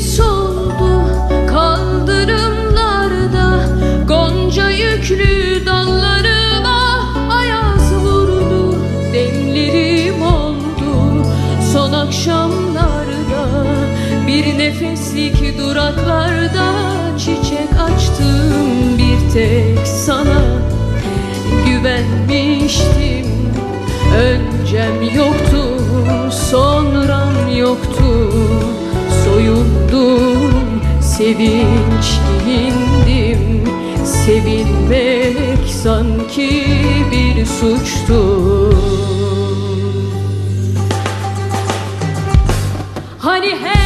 Pis oldu Gonca yüklü dallarıma ayaz vurdu Demlerim oldu. Son akşamlarda Bir nefeslik duraklarda çiçek açtım bir tek sana. Sevilmek sanki bir suçtu Hani her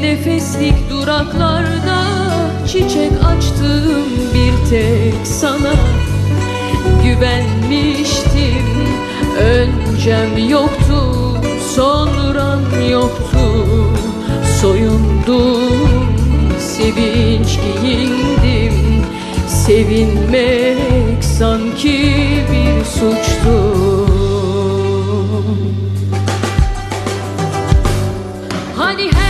Nefeslik duraklarda Çiçek açtım bir tek sana. Güvenmiştim Öncem yoktu Sonram yoktu. Soyundum Sevinç giyindim Sevinmek sanki bir suçtu. Hani her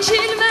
İçilmez.